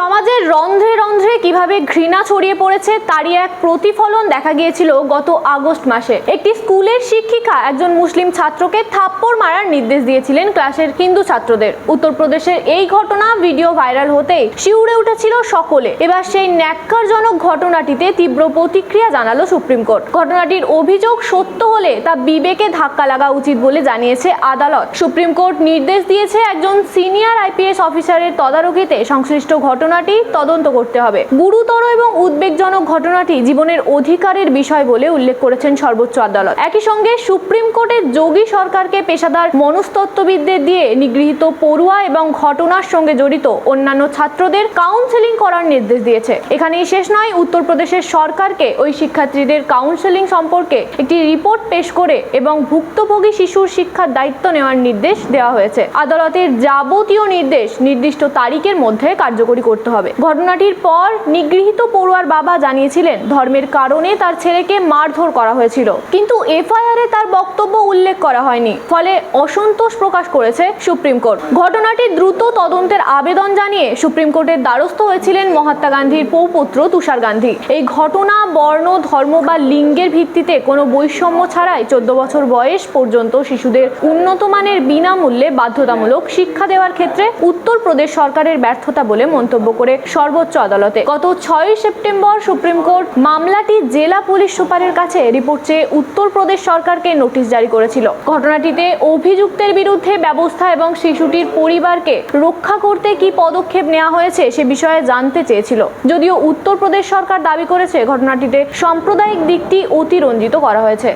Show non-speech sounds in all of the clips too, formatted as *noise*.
সমাজের রন্ধ্রে রন্ধ্রে কীভাবে ঘৃণা ছড়িয়ে পড়েছে তারই এক প্রতিফলন দেখা গিয়েছিল গত আগস্ট মাসে। একটি স্কুলের শিক্ষিকা একজন মুসলিম ছাত্রকে থাপ্পড় মারার নির্দেশ দিয়েছিলেন ক্লাসের হিন্দু ছাত্রদের। উত্তরপ্রদেশের এই ঘটনা ভিডিও ভাইরাল হতেই শিউরে উঠেছিল সকলে। এবার সেই ন্যাক্কারজনক ঘটনাটিতে তীব্র প্রতিক্রিয়া জানালো সুপ্রিম কোর্ট। ঘটনাটির অভিযোগ সত্য হলে তা বিবেকে ধাক্কা লাগা উচিত বলে জানিয়েছে আদালত। সুপ্রিম কোর্ট নির্দেশ দিয়েছে একজন সিনিয়র আইপিএস অফিসারের তদারকিতে সংশ্লিষ্ট ঘটনাটি তদন্ত করতে হবে। গুরুতর এবং উদ্বেগজনক ঘটনাটি জীবনের অধিকারের বিষয় বলে উল্লেখ করেছেন সর্বোচ্চ আদালত। একই সঙ্গে সুপ্রিম কোর্টের যোগী সরকারকে পেশাদার মনস্তত্ত্ববিদদের দিয়ে নিগৃহীত পড়ুয়া এবং ঘটনার সঙ্গে জড়িত অন্যান্য ছাত্রদের কাউন্সেলিং করার নির্দেশ দিয়েছে। এখানেই শেষ নয়, উত্তরপ্রদেশের সরকারকে ওই শিক্ষার্থীদের কাউন্সেলিং সম্পর্কে একটি রিপোর্ট পেশ করে এবং ভুক্তভোগী শিশুর শিক্ষার দায়িত্ব নেওয়ার নির্দেশ দেওয়া হয়েছে। আদালতের যাবতীয় নির্দেশ নির্দিষ্ট তারিখের মধ্যে কার্যকরী করতে হবে। ঘটনাটির পর নিগৃহীত পড়ুয়ার বাবা জানিয়েছিলেন, ধর্মের কারণে তার ছেলেকে মারধর করা হয়েছিল। কিন্তু এফআইআরে তার বক্তব্য উল্লেখ করা হয়নি। ফলে অসন্তোষ প্রকাশ করেছে সুপ্রিম কোর্ট। ঘটনাটি দ্রুত তদন্তের আবেদন জানিয়ে সুপ্রিম কোর্টের দ্বারস্থ হয়েছিলেন মহাত্মা গান্ধীর পৌপুত্র তুষার গান্ধী। এই ঘটনা, বর্ণ, ধর্ম বা লিঙ্গের ভিত্তিতে কোনো বৈষম্য ছাড়াই চোদ্দ বছর বয়স পর্যন্ত শিশুদের উন্নত মানের বিনামূল্যে বাধ্যতামূলক শিক্ষা দেওয়ার ক্ষেত্রে উত্তরপ্রদেশ সরকারের ব্যর্থতা বলে মন্তব্য করে সর্বোচ্চ আদালতে গত ছয়ই সেপ্টেম্বর সুপ্রিম কোর্ট মামলাটি জেলা পুলিশ সুপারের কাছে রিপোর্ট চেয়ে উত্তরপ্রদেশ সরকারকে নোটিশ জারি করেছিল ঘটনাটিতে অভিযুক্তের বিরুদ্ধে ব্যবস্থা এবং শিশুটির পরিবারকে রক্ষা করতে কি পদক্ষেপ নেওয়া হয়েছে সে বিষয়ে জানতে চেয়েছিল যদিও উত্তরপ্রদেশ সরকার দাবি করেছে ঘটনাটিতে সাম্প্রদায়িক দিকটি অতিরঞ্জিত করা হয়েছে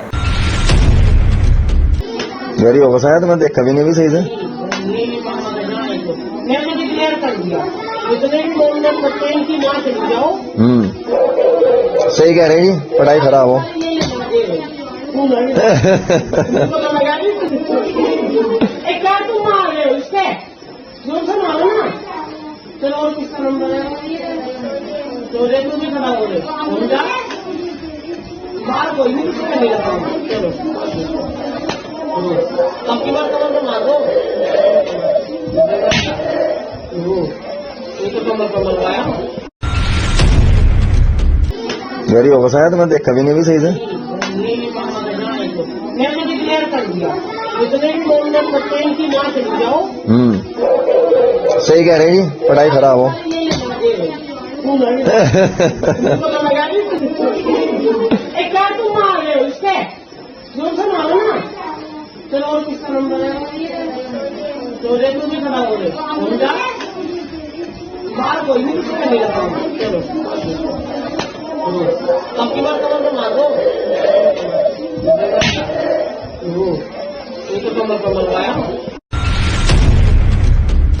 गरीब हो शायद मैं देखा भी नहीं भी सही से मैंने डिक्लेयर कर दिया बोलने जाओ हम्म। सही कह रहे जी पढ़ाई खराब हो। तुम रहे इससे ज़ोर से मारो ना। चलो और किसका नंबर है? तो भी खड़ा हो रहे समझा? मार कोई नहीं किसी का नहीं लगा चलो। अब की बार कमर को मार दो। मेरी हो बसाया तो मैं देखा भी नहीं भी सही से। हम्म। सही कह रहे जी। पढ़ाई खराब हो। *laughs* *laughs* चलो और किसका नंबर है? तो भी हो गए मार कोई नहीं किसी का नहीं लगा चलो अब की बार कमर को मार दो ये तो कमर कमर लगाया